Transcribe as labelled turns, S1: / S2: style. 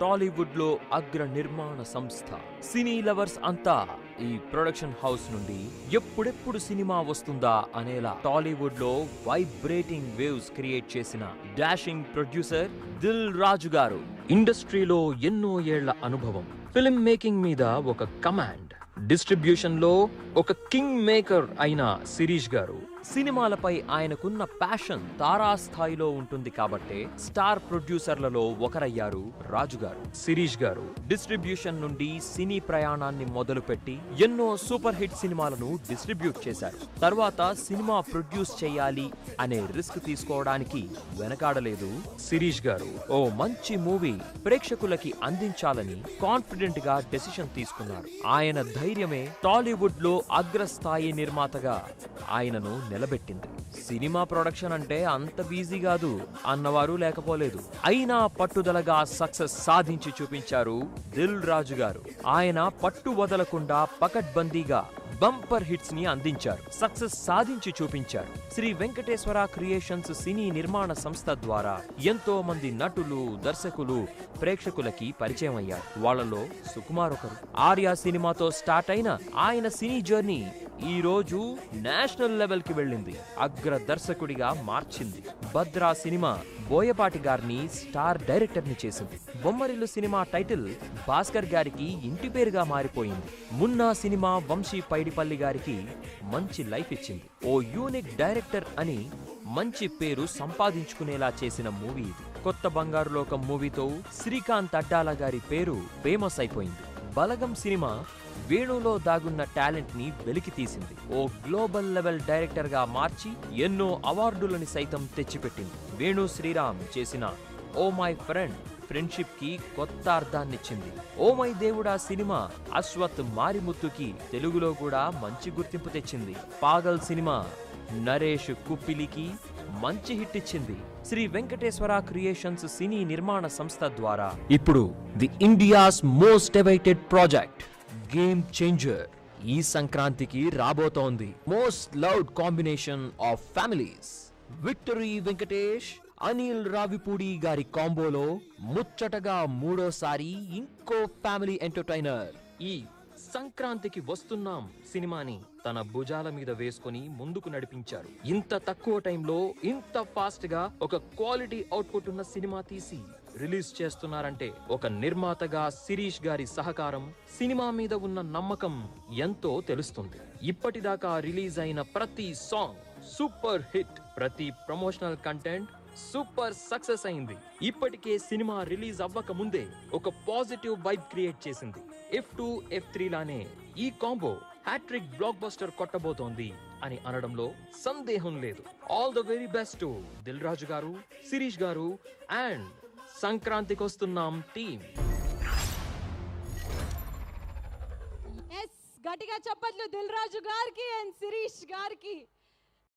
S1: టాలీవుడ్లో అగ్ర నిర్మాణ సంస్థ. సినీ లవర్స్ అంతా ఈ ప్రొడక్షన్ హౌస్ నుండి ఎప్పుడెప్పుడు సినిమా వస్తుందా అనేలా టాలీవుడ్లో వైబ్రేటింగ్ వేవ్స్ క్రియేట్ చేసిన డాషింగ్ ప్రొడ్యూసర్ దిల్ రాజు గారు. ఇండస్ట్రీలో ఎన్నో ఏళ్ళ అనుభవం. ఫిల్మ్ మేకింగ్ మీద ఒక కమాండ్. డిస్ట్రిబ్యూషన్లో ఒక కింగ్ మేకర్ అయిన శిరీష్ గారు. సినిమాలపై ఆయనకున్న ప్యాషన్ తారాస్థాయిలో ఉంటుంది కాబట్టే స్టార్ ప్రొడ్యూసర్లలో ఒకరయ్యారు రాజు గారు శిరీష్ గారు. డిస్ట్రిబ్యూషన్ నుండి సినీ ప్రయాణాన్ని మొదలుపెట్టి ఎన్నో సూపర్ హిట్ సినిమాలను డిస్ట్రిబ్యూట్ చేశారు. తర్వాత సినిమా ప్రొడ్యూస్ చేయాలి అనే రిస్క్ తీసుకోవడానికి వెనకాడలేదు శిరీష్ గారు. ఓ మంచి మూవీ ప్రేక్షకులకి అందించాలని కాన్ఫిడెంట్గా డెసిషన్ తీసుకున్నారు. ఆయన ధైర్యమే టాలీవుడ్లో అగ్రస్థాయి నిర్మాతగా ఆయనను నిలబెట్టింది. సినిమా ప్రొడక్షన్ అంటే అంత బిజీ కాదు అన్నవారు లేకపోలేదు. అయినా పట్టుదలగా సక్సెస్ సాధించి చూపించారు దిల్ రాజు గారు. ఆయన పట్టు వదలకుండా పకడ్బందీగా బంపర్ హిట్స్ని అందించారు. సక్సెస్ సాధించి చూపించారు. శ్రీ వెంకటేశ్వర క్రియేషన్స్ సినీ నిర్మాణ సంస్థ ద్వారా ఎంతో మంది నటులు దర్శకులు ప్రేక్షకులకి పరిచయం అయ్యారు. వాళ్ళలో సుకుమార్ ఒకరు. ఆర్య సినిమాతో స్టార్ట్ అయిన ఆయన సినీ జర్నీ ఈ రోజు నేషనల్ లెవెల్కి వెళ్ళింది. అగ్ర దర్శకుడిగా మార్చింది. భద్రా సినిమా బోయపాటి గారిని స్టార్ డైరెక్టర్ని చేసింది. బొమ్మరిల్లు సినిమా టైటిల్ భాస్కర్ గారికి ఇంటి పేరుగా మారిపోయింది. మున్నా సినిమా వంశీ పైడిపల్లి గారికి మంచి లైఫ్ ఇచ్చింది. ఓ యూనిక్ డైరెక్టర్ అని మంచి పేరు సంపాదించుకునేలా చేసిన మూవీ ఇది. కొత్త బంగారు లోకం మూవీతో శ్రీకాంత్ అడ్డాల గారి పేరు ఫేమస్ అయిపోయింది. బలగం సినిమా వేణులో దాగున్న టాలెంట్ని వెలికి తీసింది. ఓ గ్లోబల్ లెవెల్ డైరెక్టర్గా మార్చి ఎన్నో అవార్డులని సైతం తెచ్చిపెట్టింది. వేణు శ్రీరామ్ చేసిన ఓ మై ఫ్రెండ్ ఫ్రెండ్షిప్కి కొత్త అర్థాన్నిచ్చింది. ఓ మై దేవుడా సినిమా అశ్వత్ మారిముత్తుకి తెలుగులో కూడా మంచి గుర్తింపు తెచ్చింది. పాగల్ సినిమా నరేష్ కుప్పిలికి మంచి హిట్ ఇచ్చింది శ్రీ వెంకటేశ్వర క్రియేషన్స్ సినీ నిర్మాణ సంస్థ ద్వారా. ఇప్పుడు the India's most awaited project game changer ఈ సంక్రాంతికి రాబోతోంది most loud combination of families. Victory Venkatesh Anil Ravipudi గారి కాంబోలో ముచ్చటగా మూడోసారి ఇంకో ఫ్యామిలీ ఎంటర్టైనర్ ఈ సంక్రాంతికి వస్తున్నాం సినిమాని తన భుజాల మీద వేసుకొని ముందుకు నడిపించారు. ఇంత తక్కువ టైంలో ఇంత ఫాస్ట్గా ఒక క్వాలిటీ అవుట్పుట్ ఉన్న సినిమా తీసి రిలీజ్ చేస్తున్నారంటే ఒక నిర్మాతగా శిరీష్ గారి సహకారం సినిమా మీద ఉన్న నమ్మకం ఎంతో తెలుస్తుంది. ఇప్పటిదాకా రిలీజ్ అయిన ప్రతి సాంగ్ సూపర్ హిట్ ప్రతి ప్రమోషనల్ కంటెంట్ సూపర్ సక్సెస్ అయింది. ఇప్పటికే సినిమా రిలీజ్ అవ్వక ముందే ఒక పాజిటివ్ వైబ్ క్రియేట్ చేసింది. ఎఫ్ టూ ఎఫ్ త్రీ లానే ఈ కాంబో హ్యాట్రిక్ బ్లాక్ బస్టర్ కొట్టబోతోంది అని అనడంలో సందేహం లేదు. All the very best Dil Raju garu Sirish garu and సంక్రాంతికి వస్తున్నాం టీమ్
S2: ఎస్ గట్టిగా చెప్పట్లు దిల్ రాజు గారికి అండ్ శిరీష్ గారికి.